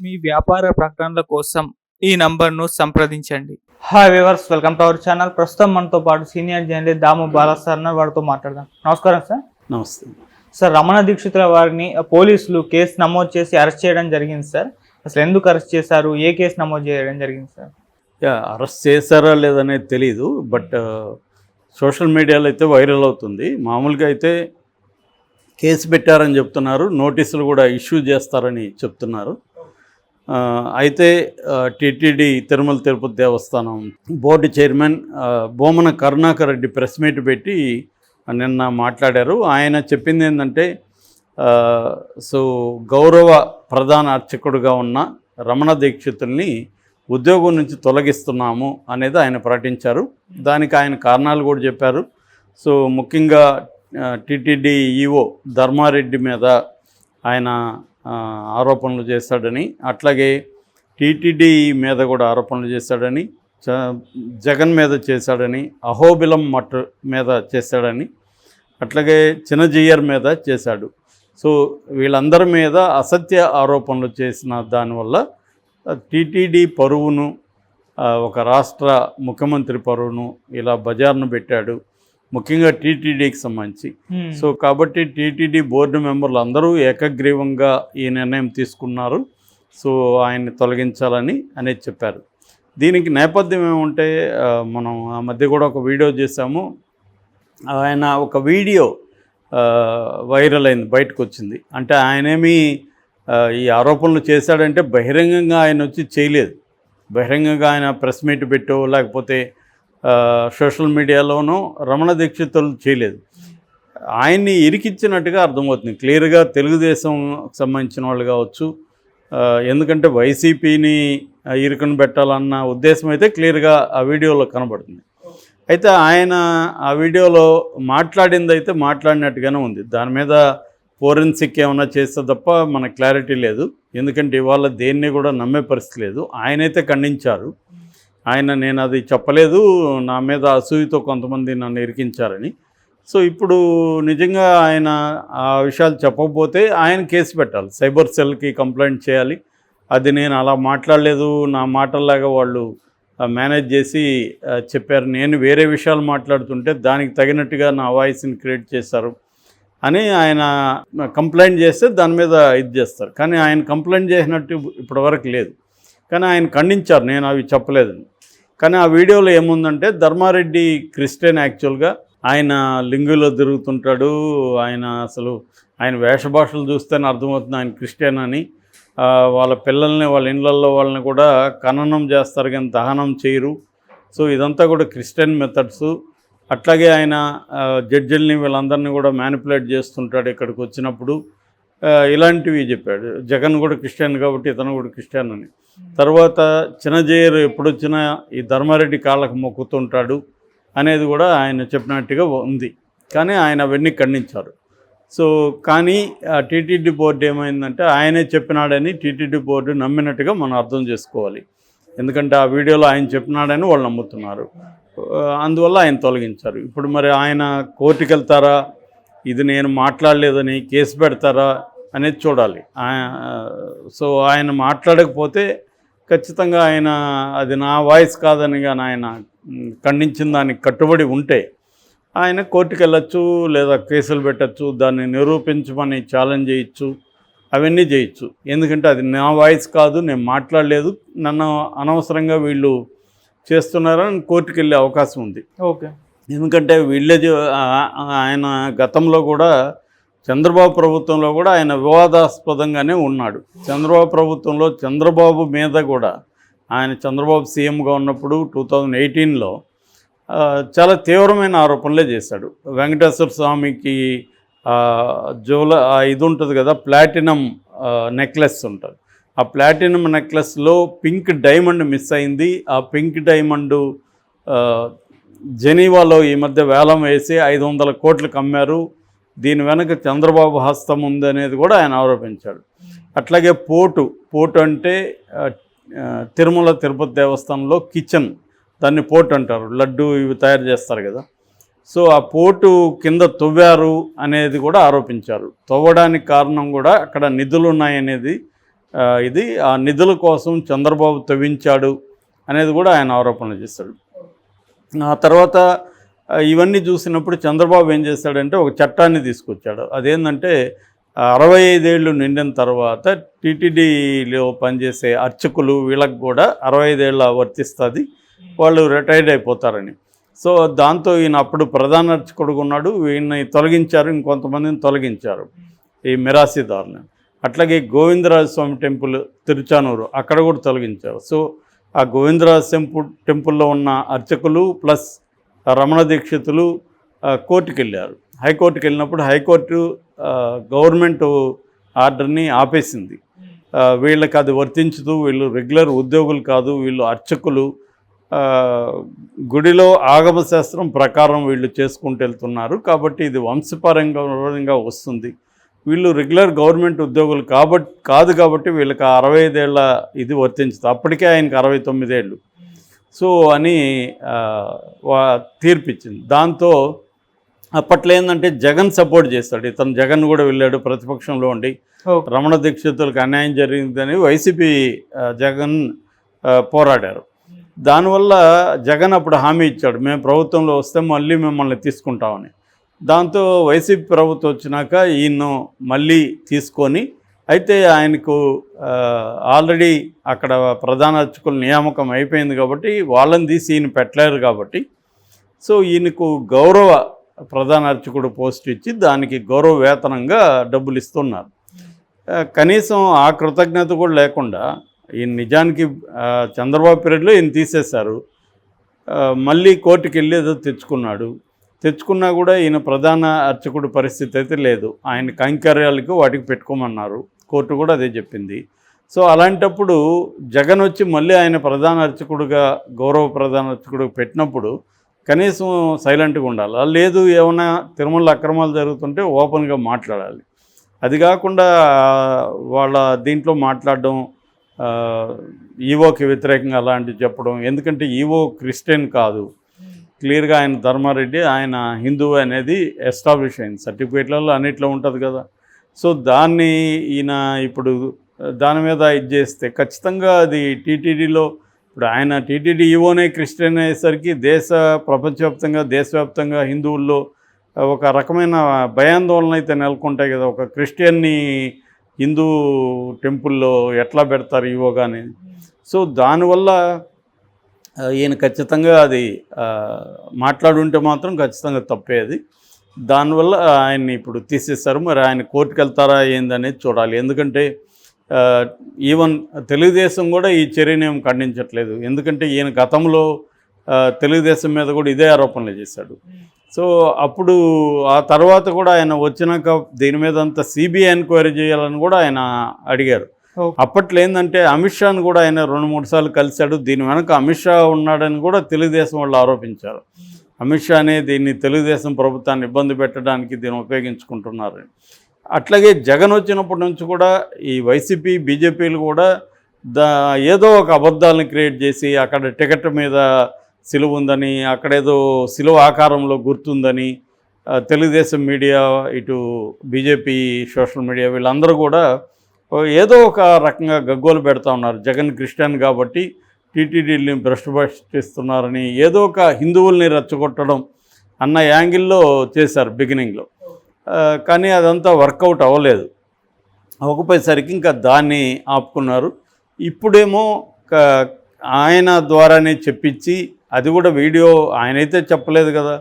మీ వ్యాపార ప్రకటనల కోసం ఈ నంబర్ను సంప్రదించండి. Hi viewers welcome to our channel ప్రస్తుతం మనతో పాటు senior journalist Damu Bala sir. వారితో మాట్లాడదాం. నమస్కారం సార్ నమస్తే. సార్ రమణ దీక్షితుల వారిని పోలీసులు కేసు నమోదు చేసి అరెస్ట్ చేయడం జరిగింది సార్ అసలు ఎందుకు అరెస్ట్ చేశారు? ఏ కేసు నమోదు చేయడం జరిగింది సార్ యా అరెస్ట్ చేశారా లేదనేది తెలీదు. బట్ సోషల్ మీడియాలో అయితే వైరల్ అవుతుంది. మామూలుగా అయితే కేసు పెట్టారని చెప్తున్నారు. నోటీసులు కూడా ఇష్యూ చేస్తారని చెప్తున్నారు. అయితే TTD Tirumala Tirupati Devasthanam board chairman Bhumana Karunakar Reddy press meet పెట్టి నిన్న మాట్లాడారు. ఆయన చెప్పింది ఏంటంటే సో గౌరవ ప్రధాన అర్చకుడుగా ఉన్న రమణ దీక్షితుల్ని ఉద్యోగం నుంచి తొలగిస్తున్నాము అనేది ఆయన ప్రకటించారు. దానికి ఆయన కారణాలు కూడా చెప్పారు. సో ముఖ్యంగా టీటీడీ ఈఓ ధర్మారెడ్డి మీద ఆయన ఆరోపణలు చేశాడని అట్లాగే టీటీడీ మీద కూడా ఆరోపణలు చేశాడని చ- జగన్ మీద చేశాడని అహోబిలం మట్ మీద చేశాడని అట్లాగే చిన్నజీయర్ మీద చేశాడు. సో వీళ్ళందరి మీద అసత్య ఆరోపణలు చేసిన దానివల్ల టీటీడీ పరువును ఒక రాష్ట్ర ముఖ్యమంత్రి పరువును ఇలా బజార్ను పెట్టాడు. ముఖ్యంగా టీటీడీకి సంబంధించి. సో కాబట్టి టీటీడీ బోర్డు మెంబర్లు అందరూ ఏకగ్రీవంగా ఈ నిర్ణయం తీసుకున్నారు. సో ఆయన్ని తొలగించాలని అనేది చెప్పారు. దీనికి నేపథ్యం ఏమంటే మనం ఆ మధ్య కూడా ఒక వీడియో చేశాము. ఆయన ఒక వీడియో వైరల్ అయింది బయటకు వచ్చింది. అంటే ఆయనేమి ఈ ఆరోపణలు చేశాడంటే బహిరంగంగా ఆయన వచ్చి చేయలేదు. బహిరంగంగా ఆయన ప్రెస్ మీట్ పెట్టో లేకపోతే సోషల్ మీడియాలోనూ రమణ దీక్షితులు చేయలేదు. ఆయన్ని ఇరికిచ్చినట్టుగా అర్థమవుతుంది. క్లియర్గా తెలుగుదేశం సంబంధించిన వాళ్ళు కావచ్చు ఎందుకంటే వైసీపీని ఇరుకుని పెట్టాలన్న ఉద్దేశం అయితే క్లియర్గా ఆ వీడియోలో కనబడుతుంది. అయితే ఆయన ఆ వీడియోలో మాట్లాడింది అయితే మాట్లాడినట్టుగానే ఉంది. దాని మీద ఫోరెన్సిక్ ఏమైనా చేస్తే తప్ప మన క్లారిటీ లేదు. ఎందుకంటే ఇవాళ దేన్ని కూడా నమ్మే పరిస్థితి లేదు. ఆయనైతే ఖండించారు. ఆయన నేను అది చెప్పలేదు నా మీద అసూయతో కొంతమంది నన్ను ఇరికించారని. సో ఇప్పుడు నిజంగా ఆయన ఆ విషయాలు చెప్పకపోతే ఆయన కేసు పెట్టాలి సైబర్ సెల్కి కంప్లైంట్ చేయాలి. అది నేను అలా మాట్లాడలేదు నా మాటల్లాగా వాళ్ళు మేనేజ్ చేసి చెప్పారు. నేను వేరే విషయాలు మాట్లాడుతుంటే దానికి తగినట్టుగా నా వాయిస్ని క్రియేట్ చేశారు అని ఆయన కంప్లైంట్ చేస్తే దాని మీద ఇది చేస్తారు. కానీ ఆయన కంప్లైంట్ చేసినట్టు ఇప్పటివరకు లేదు. కానీ ఆయన ఖండించారు నేను అవి చెప్పలేదని. కానీ ఆ వీడియోలో ఏముందంటే ధర్మారెడ్డి క్రిస్టియన్ యాక్చువల్గా ఆయన లింగులో తిరుగుతుంటాడు. ఆయన అసలు ఆయన వేషభాషలు చూస్తేనే అర్థమవుతుంది ఆయన క్రిస్టియన్ అని. వాళ్ళ పిల్లల్ని వాళ్ళ ఇళ్ళల్లో వాళ్ళని కూడా ఖననం చేస్తారు కానీ దహనం చేయరు. సో ఇదంతా కూడా క్రిస్టియన్ మెథడ్స్ అట్లాగే ఆయన జడ్జిల్ని వీళ్ళందరినీ కూడా మ్యానిపులేట్ చేస్తుంటాడు ఇక్కడికి వచ్చినప్పుడు. ఇలాంటివి చెప్పాడు. జగన్ కూడా క్రిస్టియన్ కాబట్టి ఇతను కూడా క్రిస్టియన్ అని. తర్వాత చిన్నజేయరు ఎప్పుడొచ్చినా ఈ ధర్మారెడ్డి కాళ్ళకు మొక్కుతుంటాడు అనేది కూడా ఆయన చెప్పినట్టుగా ఉంది. కానీ ఆయన అవన్నీ ఖండించారు. సో కానీ ఆ టీటీడీ బోర్డు ఏమైందంటే ఆయనే చెప్పినాడని టీటీడీ బోర్డు నమ్మినట్టుగా మనం అర్థం చేసుకోవాలి. ఎందుకంటే ఆ వీడియోలో ఆయన చెప్పినాడని వాళ్ళు నమ్ముతున్నారు. అందువల్ల ఆయన తొలగించారు. ఇప్పుడు మరి ఆయన కోర్టుకు వెళ్తారా ఇది నేను మాట్లాడలేదని కేసు పెడతారా అనేది చూడాలి. సో ఆయన మాట్లాడకపోతే ఖచ్చితంగా ఆయన అది నా వాయిస్ కాదని కానీ ఆయన ఖండించిన దానికి కట్టుబడి ఉంటే ఆయన కోర్టుకు వెళ్ళచ్చు లేదా కేసులు పెట్టచ్చు దాన్ని నిరూపించమని ఛాలెంజ్ చేయొచ్చు అవన్నీ చేయొచ్చు. ఎందుకంటే అది నా వాయిస్ కాదు నేను మాట్లాడలేదు నన్ను అనవసరంగా వీళ్ళు చేస్తున్నారని కోర్టుకు వెళ్ళే అవకాశం ఉంది. ఓకే. ఎందుకంటే విలేజ్ ఆయన గతంలో కూడా చంద్రబాబు ప్రభుత్వంలో కూడా ఆయన వివాదాస్పదంగానే ఉన్నాడు. చంద్రబాబు ప్రభుత్వంలో చంద్రబాబు మీద కూడా ఆయన చంద్రబాబు సీఎంగా ఉన్నప్పుడు టూ థౌజండ్ ఎయిటీన్లో చాలా తీవ్రమైన ఆరోపణలే చేశాడు. వెంకటేశ్వర స్వామికి ఆ, జోల ఇది ఉంటుంది కదా ప్లాటినం నెక్లెస్ ఉంటుంది. ఆ ప్లాటినం నెక్లెస్లో పింక్ డైమండ్ మిస్ అయింది. ఆ పింక్ డైమండ్ జెనీవాలో ఈ మధ్య వేలం వేసి ఐదు వందల కోట్లు కమ్మారు. దీని వెనక చంద్రబాబు హస్తం ఉందనేది కూడా ఆయన ఆరోపించాడు. అట్లాగే పోటు పోటు అంటే తిరుమల తిరుపతి దేవస్థానంలో కిచెన్ దాన్ని పోటు అంటారు. లడ్డు ఇవి తయారు చేస్తారు కదా. సో ఆ పోటు కింద తవ్వారు అనేది కూడా ఆరోపించారు. తవ్వడానికి కారణం కూడా అక్కడ నిధులు ఉన్నాయనేది ఇది ఆ నిధుల కోసం చంద్రబాబు తవ్వించాడు అనేది కూడా ఆయన ఆరోపణలు చేస్తాడు ఆ తర్వాత ఇవన్నీ చూసినప్పుడు చంద్రబాబు ఏం చేశాడంటే ఒక చట్టాన్ని తీసుకొచ్చాడు. అదేంటంటే అరవై ఐదేళ్ళు నిండిన తర్వాత టీటీడీలో పనిచేసే అర్చకులు వీళ్ళకి కూడా అరవై ఐదేళ్ళ వర్తిస్తుంది. వాళ్ళు రిటైర్డ్ అయిపోతారని. సో దాంతో ఈయన అప్పుడు ప్రధాన అర్చకుడుగా ఉన్నాడు. ఈయన్ని తొలగించారు. ఇంకొంతమందిని తొలగించారు ఈ మిరాసిదారుని. అట్లాగే గోవిందరాజ స్వామి టెంపుల్ తిరుచానూరు అక్కడ కూడా తొలగించారు. సో ఆ గోవిందరాజ టెంపుల్ టెంపుల్లో ఉన్న అర్చకులు ప్లస్ రమణ దీక్షితులు కోర్టుకు వెళ్ళారు హైకోర్టుకి వెళ్ళినప్పుడు హైకోర్టు గవర్నమెంట్ ఆర్డర్ని ఆపేసింది. వీళ్ళకి అది వర్తించదు వీళ్ళు రెగ్యులర్ ఉద్యోగులు కాదు వీళ్ళు అర్చకులు. గుడిలో ఆగమ శాస్త్రం ప్రకారం వీళ్ళు చేసుకుంటూ వెళ్తున్నారు. కాబట్టి ఇది వంశపారంగా వస్తుంది. వీళ్ళు రెగ్యులర్ గవర్నమెంట్ ఉద్యోగులు కాబట్టి కాదు కాబట్టి వీళ్ళకి ఆ అరవై ఐదేళ్ళ ఇది వర్తించదు. అప్పటికే ఆయనకి అరవై తొమ్మిదేళ్ళు సో అని తీర్పిచ్చింది. దాంతో అప్పట్లో ఏంటంటే జగన్ సపోర్ట్ చేస్తాడు. ఇతను జగన్ కూడా వెళ్ళాడు ప్రతిపక్షంలో ఉండి. రమణ దీక్షితులకు అన్యాయం జరిగిందని వైసీపీ జగన్ పోరాడారు. దానివల్ల జగన్ అప్పుడు హామీ ఇచ్చాడు. మేము ప్రభుత్వంలో వస్తే మళ్ళీ మిమ్మల్ని తీసుకుంటామని. దాంతో వైసీపీ ప్రభుత్వం వచ్చినాక ఈయన్ను మళ్ళీ తీసుకొని అయితే ఆయనకు ఆల్రెడీ అక్కడ ప్రధాన అర్చకుల నియామకం అయిపోయింది కాబట్టి వాళ్ళని తీసి ఈయన పెట్టలేరు కాబట్టి. సో ఈయనకు గౌరవ ప్రధాన అర్చకుడు పోస్ట్ ఇచ్చి దానికి గౌరవ వేతనంగా డబ్బులు ఇస్తున్నారు. కనీసం ఆ కృతజ్ఞత కూడా లేకుండా ఈయన నిజానికి చంద్రబాబు పీరియడ్లో ఈయన తీసేశారు. మళ్ళీ కోర్టుకి వెళ్ళి ఏదో తెచ్చుకున్నాడు. తెచ్చుకున్నా కూడా ఈయన ప్రధాన అర్చకుడు పరిస్థితి అయితే లేదు. ఆయన కైంకర్యాలకు వాటికి పెట్టుకోమన్నారు. కోర్టు కూడా అదే చెప్పింది. సో అలాంటప్పుడు జగన్ వచ్చి మళ్ళీ ఆయన ప్రధాన అర్చకుడుగా గౌరవ ప్రధాన అర్చకుడు పెట్టినప్పుడు కనీసం సైలెంట్గా ఉండాలి. లేదు ఏమైనా తిరుమల అక్రమాలు జరుగుతుంటే ఓపెన్గా మాట్లాడాలి. అది కాకుండా వాళ్ళ దీంట్లో మాట్లాడడం ఈవోకి వ్యతిరేకంగా అలాంటివి చెప్పడం ఎందుకంటే ఈవో క్రిస్టియన్ కాదు. క్లియర్గా ఆయన ధర్మారెడ్డి ఆయన హిందూ అనేది ఎస్టాబ్లిష్ అయింది. సర్టిఫికేట్లలో అన్నిట్లో ఉంటుంది కదా. సో దాన్ని ఈయన ఇప్పుడు దాని మీద ఇది చేస్తే ఖచ్చితంగా అది టీటీడీలో ఇప్పుడు ఆయన టీటీడీ ఈవోనే క్రిస్టియన్ అయ్యేసరికి దేశ ప్రపంచవ్యాప్తంగా దేశవ్యాప్తంగా హిందువుల్లో ఒక రకమైన భయాందోళన అయితే నెలకొంటాయి కదా. ఒక క్రిస్టియన్ని హిందూ టెంపుల్లో ఎట్లా పెడతారు ఈవో కానీ సో దానివల్ల ఈయన ఖచ్చితంగా అది మాట్లాడుంటే మాత్రం ఖచ్చితంగా తప్పేది దానివల్ల ఆయన్ని ఇప్పుడు తీసేస్తారు మరి ఆయన కోర్టుకు వెళ్తారా ఏందనేది చూడాలి. ఎందుకంటే ఈవెన్ తెలుగుదేశం కూడా ఈ చర్యని ఏం ఖండించట్లేదు. ఎందుకంటే ఈయన గతంలో తెలుగుదేశం మీద కూడా ఇదే ఆరోపణలు చేశాడు. సో అప్పుడు ఆ తర్వాత కూడా ఆయన వచ్చినాక దీని మీద అంతా సిబిఐ ఎంక్వైరీ చేయాలని కూడా ఆయన అడిగారు. అప్పట్లో ఏంటంటే అమిత్ షాను కూడా ఆయన రెండు మూడు సార్లు కలిశాడు. దీని వెనక అమిత్ షా ఉన్నాడని కూడా తెలుగుదేశం వాళ్ళు ఆరోపించారు. అమిత్ షానే దీన్ని తెలుగుదేశం ప్రభుత్వాన్ని ఇబ్బంది పెట్టడానికి దీన్ని ఉపయోగించుకుంటున్నారు. అట్లాగే జగన్ వచ్చినప్పటి నుంచి కూడా ఈ వైసీపీ బీజేపీలు కూడా దా ఏదో ఒక అబద్ధాలను క్రియేట్ చేసి అక్కడ టికెట్ మీద సిలువ ఉందని అక్కడేదో సిలువ ఆకారంలో గుర్తుందని తెలుగుదేశం మీడియా ఇటు బీజేపీ సోషల్ మీడియా వీళ్ళందరూ కూడా ఏదో ఒక రకంగా గగ్గోలు పెడతా ఉన్నారు. జగన్ క్రిస్టియన్ కాబట్టి టీటీడీని భ్రష్టుపట్టిస్తున్నారని ఏదో ఒక హిందువుల్ని రెచ్చగొట్టడం అన్న యాంగిల్లో చేశారు బిగినింగ్లో. కానీ అదంతా వర్కౌట్ అవ్వలేదు. అవ్వకపోయేసరికి ఇంకా దాన్ని ఆపుకున్నారు. ఇప్పుడేమో ఆయన ద్వారానే చెప్పించి అది కూడా వీడియో ఆయనైతే చెప్పలేదు కదా.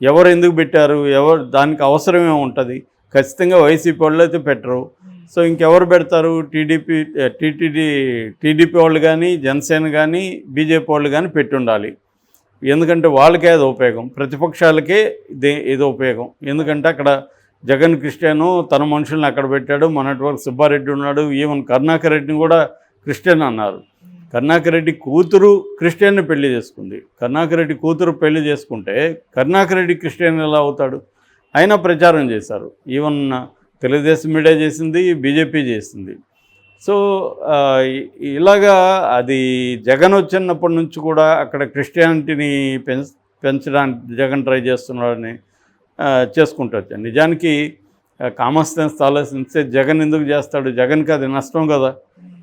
ఎవరు ఎందుకు పెట్టారు? ఎవరు దానికి అవసరమే ఉంటుంది ఖచ్చితంగా వైసీపీ వాళ్ళు అయితే పెట్టరు. సో ఇంకెవరు పెడతారు? టీడీపీ టీటీడీ టీడీపీ వాళ్ళు కానీ జనసేన కానీ బీజేపీ వాళ్ళు కానీ పెట్టి ఉండాలి ఎందుకంటే వాళ్ళకే అది ఉపయోగం. ప్రతిపక్షాలకే ఇదే ఇది ఉపయోగం. ఎందుకంటే అక్కడ జగన్ క్రిస్టియను తన మనుషుల్ని అక్కడ పెట్టాడు. మొన్నటి వరకు సుబ్బారెడ్డి ఉన్నాడు. ఈవెన్ కరుణాకర్ రెడ్డిని కూడా క్రిస్టియన్ అన్నారు. కరుణాకర్ రెడ్డి కూతురు క్రిస్టియన్ని పెళ్ళి చేసుకుంది. కరుణాకర్ రెడ్డి కూతురు పెళ్ళి చేసుకుంటే కరుణాకర్ రెడ్డి క్రిస్టియన్ ఎలా అవుతాడు? అయినా ప్రచారం చేశారు. ఈవెన్ తెలుగుదేశం మీడియా చేసింది బీజేపీ చేసింది. సో ఇలాగా అది జగన్ వచ్చినప్పటి నుంచి కూడా అక్కడ క్రిస్టియానిటీని పెంచ పెంచడానికి జగన్ ట్రై చేస్తున్నాడని ఆ, చేసుకుంటూ వచ్చాను. నిజానికి కామన్ సెన్స్ ఆలోచిస్తే జగన్ ఎందుకు చేస్తాడు? జగన్కి అది నష్టం కదా.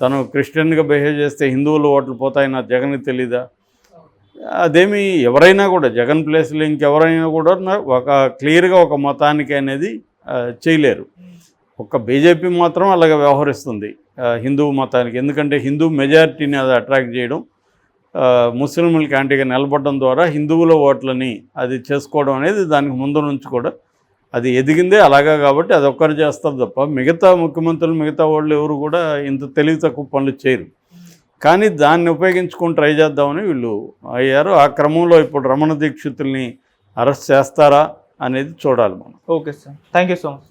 తను క్రిస్టియన్గా బిహేవ్ చేస్తే హిందువులు ఓట్లు పోతాయి నా జగన్కి తెలీదా? అదేమి ఎవరైనా కూడా జగన్ ప్లేస్లో ఇంకెవరైనా కూడా ఒక క్లియర్గా ఒక మతానికి అనేది చేయలేరు. ఒక్క బీజేపీ మాత్రం అలాగ వ్యవహరిస్తుంది. హిందూ మతానికి. ఎందుకంటే హిందూ మెజారిటీని అది అట్రాక్ట్ చేయడం ముస్లింలకి యాంటీగా నిలబడడం ద్వారా హిందువుల ఓట్లని అది చేసుకోవడం అనేది దానికి ముందు నుంచి కూడా అది ఎదిగిందే అలాగా కాబట్టి అది ఒక్కరు చేస్తారు తప్ప మిగతా ముఖ్యమంత్రులు మిగతా వాళ్ళు ఎవరు కూడా ఇంత తెలివి తక్కువ పనులు చేయరు. కానీ దాన్ని ఉపయోగించుకొని ట్రై చేద్దామని వీళ్ళు అయ్యారు. ఆ క్రమంలో ఇప్పుడు రమణ దీక్షితుల్ని అరెస్ట్ చేస్తారా? అనేది చూడాలి మనం. Okay sir. Thank you so much.